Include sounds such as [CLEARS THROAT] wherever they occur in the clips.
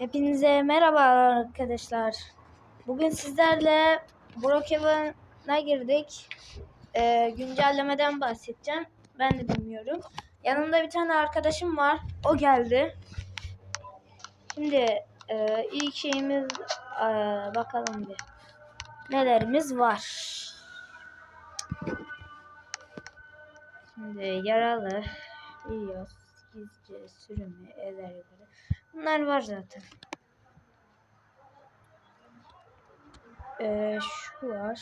Hepinize merhaba arkadaşlar. Bugün sizlerle Brookhaven'a girdik. Ee, güncellemeden bahsedeceğim. Ben de bilmiyorum. Yanımda bir tane arkadaşım var. O geldi. Şimdi e, ilk şeyimiz e, bakalım bir. Nelerimiz var. Şimdi yaralı, Rios, gizli, sürümü, evler yukarı. Bunlar var zaten. Ee, şu var.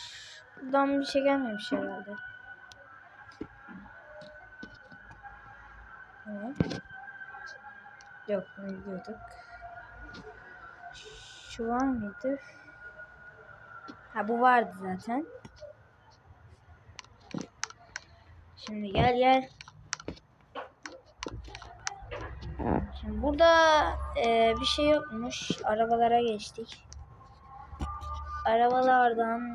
Buradan bir şey gelmemiş herhalde. Evet. Yok bunu biliyorduk. Şu var mıydı? Ha bu vardı zaten. Şimdi gel gel. Şimdi burada e, bir şey yokmuş. Arabalara geçtik. Arabalardan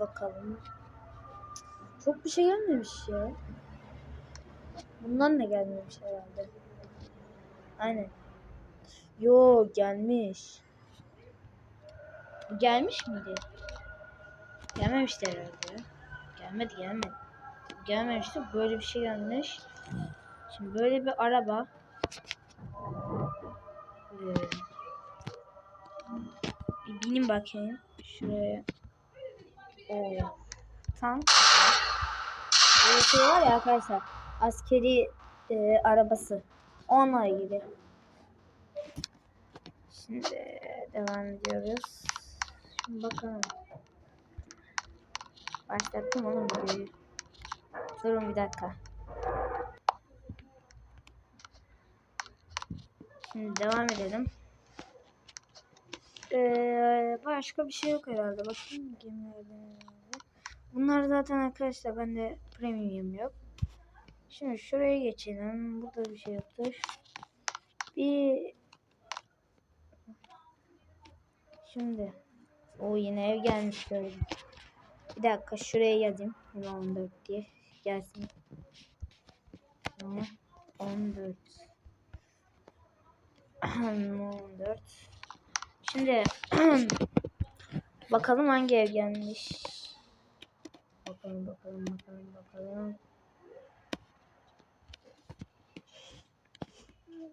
bakalım. Çok bir şey gelmemiş ya. Bundan da gelmemiş herhalde. Aynen. Yo gelmiş. Gelmiş miydi? Gelmemişti herhalde. Gelmedi gelmedi. Gelmemişti. Böyle bir şey gelmiş. Şimdi böyle bir araba. Ee, bir binin bakayım. Şuraya. O tank. Böyle şey var ya arkadaşlar. Askeri e, arabası. Onunla ilgili. Şimdi devam ediyoruz. Şimdi bakalım. Başlattım oğlum videoyu. Durun bir dakika. Şimdi devam edelim. Ee, başka bir şey yok herhalde. Bakın gemilerden. Bunlar zaten arkadaşlar bende premium yok. Şimdi şuraya geçelim. Burada bir şey yoktur. Bir Şimdi o yine ev gelmiş gördüm. Bir dakika şuraya yazayım. 14 diye gelsin. 14 14 Şimdi [CLEARS THROAT] bakalım hangi ev gelmiş. Bakalım bakalım bakalım bakalım.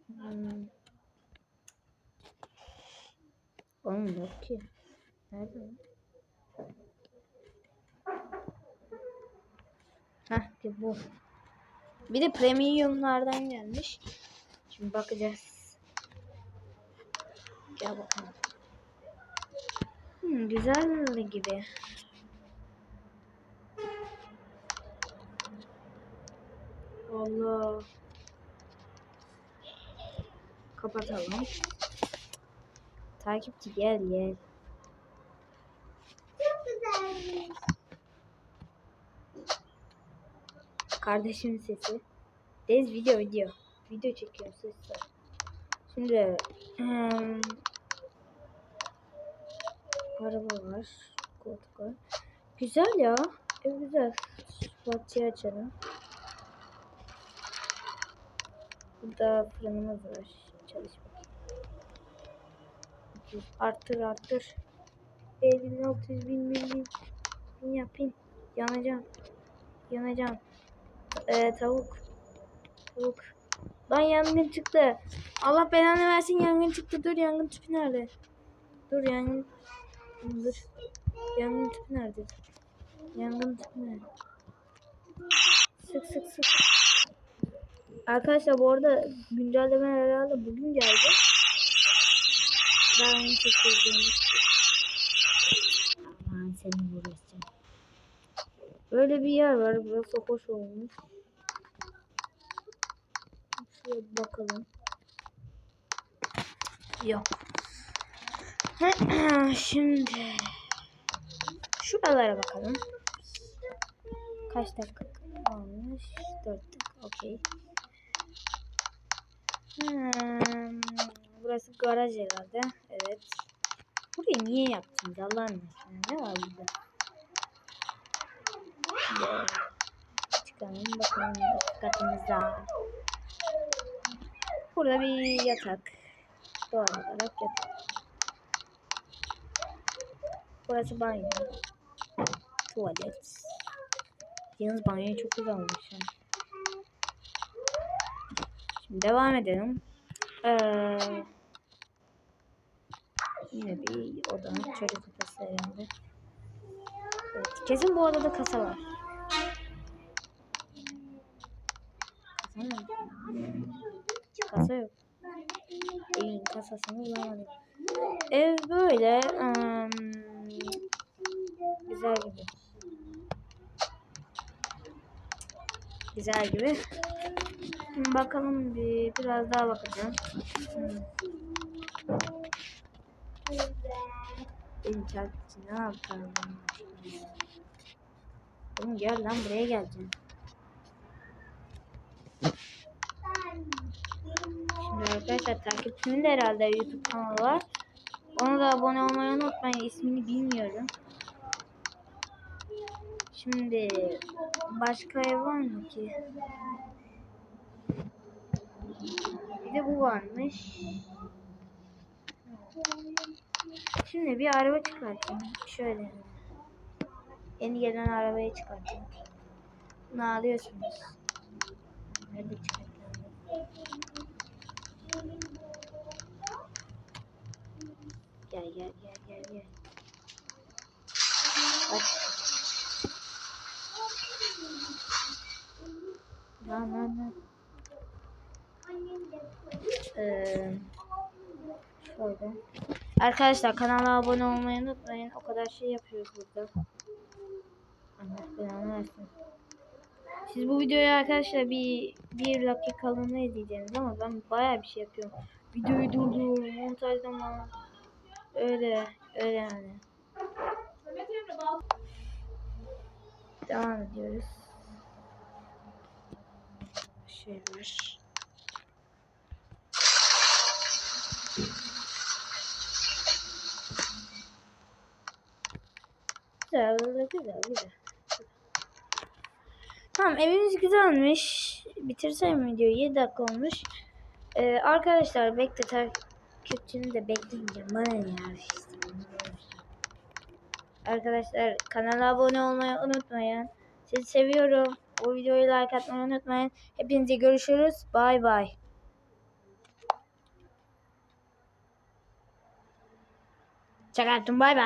Hmm. Oğlum yok ki. Nerede? ki bu. Bir de premiumlardan gelmiş. Şimdi bakacağız. Gel bakalım. Hmm, güzel gibi. Allah. Kapatalım. Takipçi gel gel. Çok güzelmiş. Kardeşimin sesi. Dez video video. Video çekiyor ses. Şimdi hmm, araba var. Koltuk var. Güzel ya. Ev güzel. Batıyı açalım. Burada fırınımız var. Çalış bakayım. Arttır arttır. 50 600 bin bin bin. Bin yap bin. Yanacağım. Yanacağım. Ee, tavuk. Tavuk. Lan yangın çıktı. Allah belanı versin yangın çıktı. Dur yangın tüpü nerede? Dur yangın. Dur. Yangın tüpü nerede? Yangın tüpü nerede? Sık sık sık. Arkadaşlar bu arada güncelleme herhalde bugün geldi. Ben onu çekiyordum. Aman seni uğraşacağım. Böyle bir yer var. Burası hoş olmuş. Şuraya bakalım. Yok. [CLEARS THROAT] Şimdi şuralara bakalım. Kaç dakika olmuş? 4 dakika. Okey. Hmm, burası garaj herhalde. Evet. Burayı niye yaptınız Allah'ın aşkına? Ne var burada? Çıkalım bakalım üst katımızda. Burada bir yatak. doğal olarak yatak. Burası banyo. Tuvalet. Yalnız banyo çok güzel olmuş. Yani. Şimdi devam edelim. Ee, yine bir oda. Çocuk odası herhalde. Evet, kesin bu odada kasa var. Kasa mı? Kasa yok. Evin kasasını bulamadım. Ev böyle ım, güzel gibi. Güzel gibi. Bakalım bir biraz daha bakacağım. Benim çarpıcı ne yapalım? Oğlum gel lan buraya geleceğim. Şimdi arkadaşlar takipçimin de herhalde YouTube kanalı var. Ona da abone olmayı unutmayın. İsmini bilmiyorum. Şimdi başka ev var mı ki? Bir de bu varmış. Şimdi bir araba çıkartayım. Şöyle. Yeni gelen arabayı çıkartayım. Bunu alıyorsunuz. Nerede çıkartayım? Gel gel gel gel gel. Bak. Lan lan lan. Şöyle. Arkadaşlar kanala abone olmayı unutmayın. O kadar şey yapıyoruz burada. Siz bu videoyu arkadaşlar bir bir dakikalığına izleyeceksiniz ama ben bayağı bir şey yapıyorum. Videoyu durdur, montajlama. Öyle, öyle yani. Devam ediyoruz. Şey Güzel, güzel, güzel. Tamam evimiz güzelmiş. Bitirsem videoyu 7 dakika olmuş. Ee, arkadaşlar bekle takipçini de bekleyeceğim. Bana ne ya. Arkadaşlar kanala abone olmayı unutmayın. Sizi seviyorum. Bu videoyu like atmayı unutmayın. Hepinize görüşürüz. Bay bay. Çakattım bay bay.